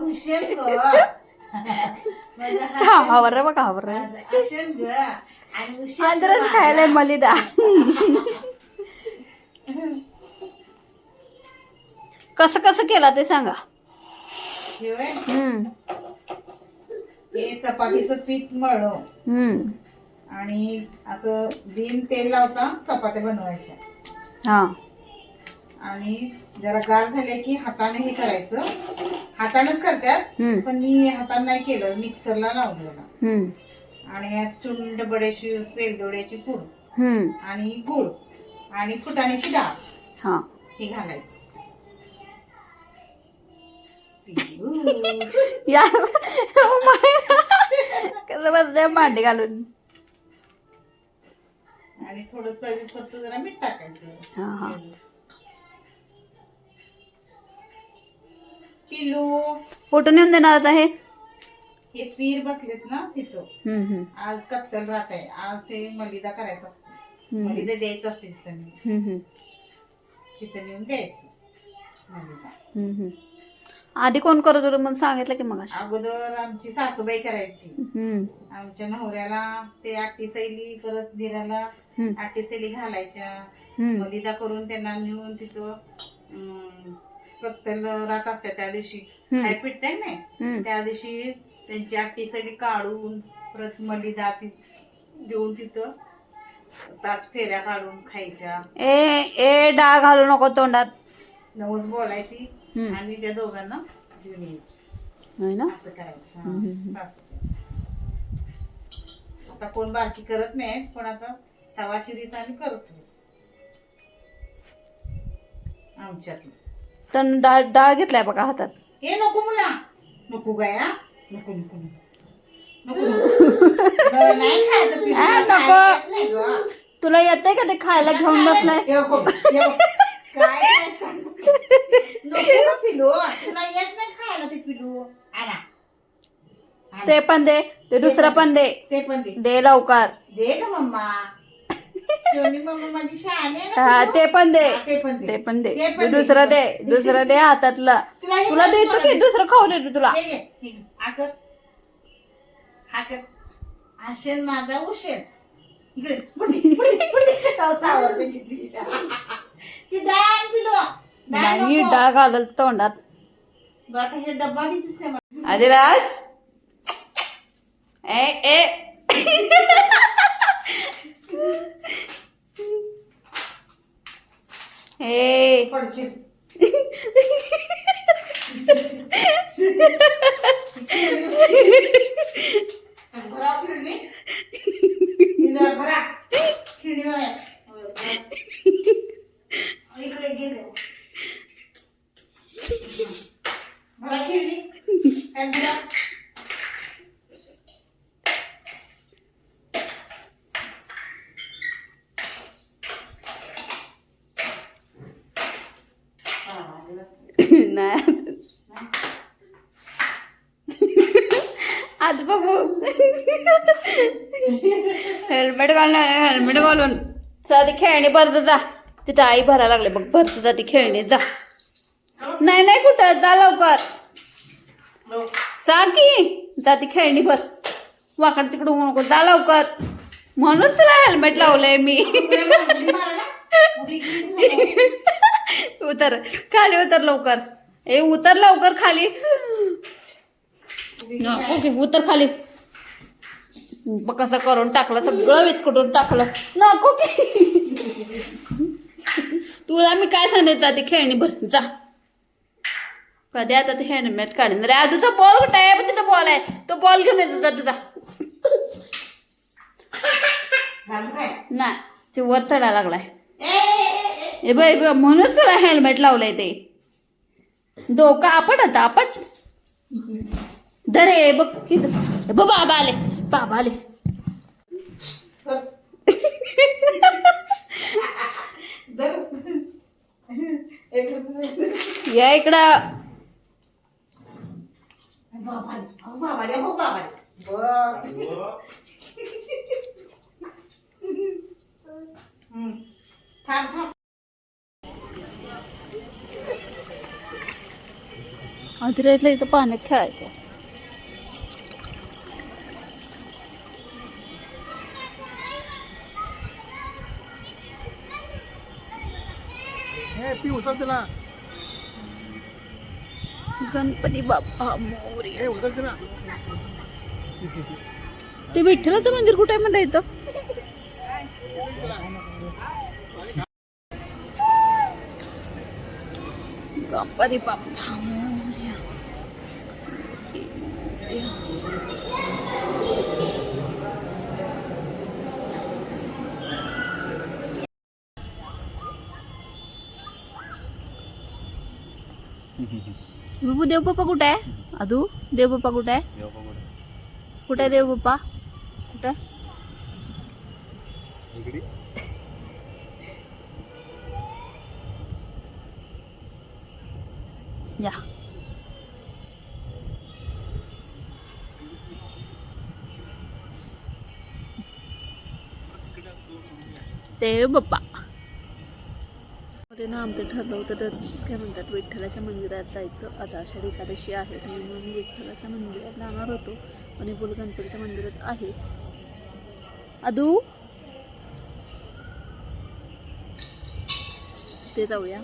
उशेर हा हावर बघा हसन ग आणि उशेर ग आंध्रच माझा. खायला मलिदा कसं कसं केला ते सांगा हे हम्म हे चपातीचं पीठ मळलो हम्म आणि असं बिन तेल लावता चपात्या बनवायच्या हा आणि जरा गार झाले की हाताने हे करायचं. हातानेच करतात हम्म. पण मी हाताने नाही केलं मिक्सरला लावलेलं. हम्म. आणि यात सुंड बड्याची वेलदोड्याची पूड हम्म. आणि गुळ आणि फुटाण्याची डाळ हा. हे घालायचं. पिऊ. या कसं मांडी घालून. आणि थोडं चवीपुरत जरा मीठ टाकायचं. हा हा. किलो. कुठून येऊन देणार आता हे? हे पीर बसलेत ना तिथं. हम्म हम्म. आज कत्तल राहत आहे. आज ते मलिदा करायचा असतो. हम्म. मलिदा द्यायचा असतो तिथं नेऊन. हम्म हम्म. तिथं नेऊन द्यायचं. मलिदा. हम्म हम्म. आधी कोण करत होतं मला सांगितलं की मग अगोदर आमची सासूबाई करायची. आमच्या नवऱ्याला ते आटी सैली परत दिराला हम्म. आटी सैली घालायच्या. मलिदा करून त्यांना नेऊन तिथं अं, राहत असते त्या दिवशी. हम्म. काय पिटते नाही हम्म. त्या दिवशी त्यांची आटी सैली काढून परत मलिदा ती देऊन तिथं पाच फेऱ्या काढून खायच्या. ए ए डाळ घालू नको तोंडात. नवस बोलायची हम्म. आणि त्या दोघांना घेऊन यायची. होय ना? असं करायचं. हम्म, हम्म, हा, सासूबाई. आता कोण बारकी करत नाही पण आता तवा शिरीत आणि करतो आमच्यात तर डाळ डाळ घेतलाय बघा हातात. हे नको मुला. नको गया नको नको नको. नको नको. नाही खायचं पिल्लू, आ, नको. येत नाही गं. तुला येतंय का ते खायला घेऊन बसलाय? हे बघ, हे बघ. काय काय सांगू? नको गं पिलू. तुला येत नाही खायला ते पिलू. आणा. आणा. ते पण दे. ते दुसरं पण दे. ते पण दे. दे लवकर. दे ग मम्मा. शिवणी मम्मा माझी शहाणी आहे ना हा. ते पण दे हा, ते पण दे ते पण दे ते पण ते दे. दुसरं दे दुसरं दे हातातलं तुला हे देतो की दे. दुसरं खाऊ देतो तुला हे घे, हे घे. कर कर आशेन माझा उशेर इकडे पुढे, पुढे, पुढे. पाऊस आवडते किती. ती डाळ आण पिलू. डाळ नाही नको. डाळ घालल तोंडात बरं, आता हे डब्बा देतीस काय मला? आदिराज ए ए ए पडशील. भरा खिरणी. इधर भरा. खिरणीवर आहे. इकडे गेले भरा खिरणी. काय भरा? नाही. आज बाबू हेल्मेट घालून हेल्मेट घालून. साधी खेळणी भरत जा. तिथं आई भरायला लागले. बघ भरत जा ती खेळणी. जा. नाही नाही कुठं? जा लवकर. जा की. जा ती खेळणी भर. वाकड तिकडं होऊ नको. जा लवकर. म्हणूनच तुला हेल्मेट लावलंय मी. उतर. खाली उतर लवकर. ए उतर लवकर खाली. ओके उतर खाली. कसं करून टाकलं सगळं विस्कटून टाकलं. नको की. तुला मी काय सांगायचं आधी खेळणी भर जा. कधी आता ते हेल्मेट काढीन. रे आजूचा बॉल कुठे आहे? तिथं बॉल आहे. तो बॉल घेऊन येतो जा तुझा? नाही ते वर चढायला लागलाय. हे ए, म्हणूनच तुला हेल्मेट लावलंय ते. डोकं आपण आता आपट. दरे बघ किती बघ बाबा आले बाबा आले. या इकडं. बाबा थांब थांब. धीरजला इथं पाण्यात खेळायचं. हे गणपती बाप्पा मोरी. ते विठ्ठलाचं मंदिर कुठे आहे म्हणलं इथं? गणपती बाप्पा मोरया. विभू देवबाप्पा कुठे आहे? अदू देवबाप्पा कुठे आहे? कुठे आहे देवबाप्पा कुठं? इकडे. या. ते बाप्पा ना आमचं ठरलं होतं तर काय म्हणतात विठ्ठलाच्या मंदिरात जायचं. आता आषाढी एकादशी आहे आणि म्हणून विठ्ठलाच्या मंदिरात जाणार होतो. आणि बोल गणपतीच्या मंदिरात आहे. अदू? ते जाऊया.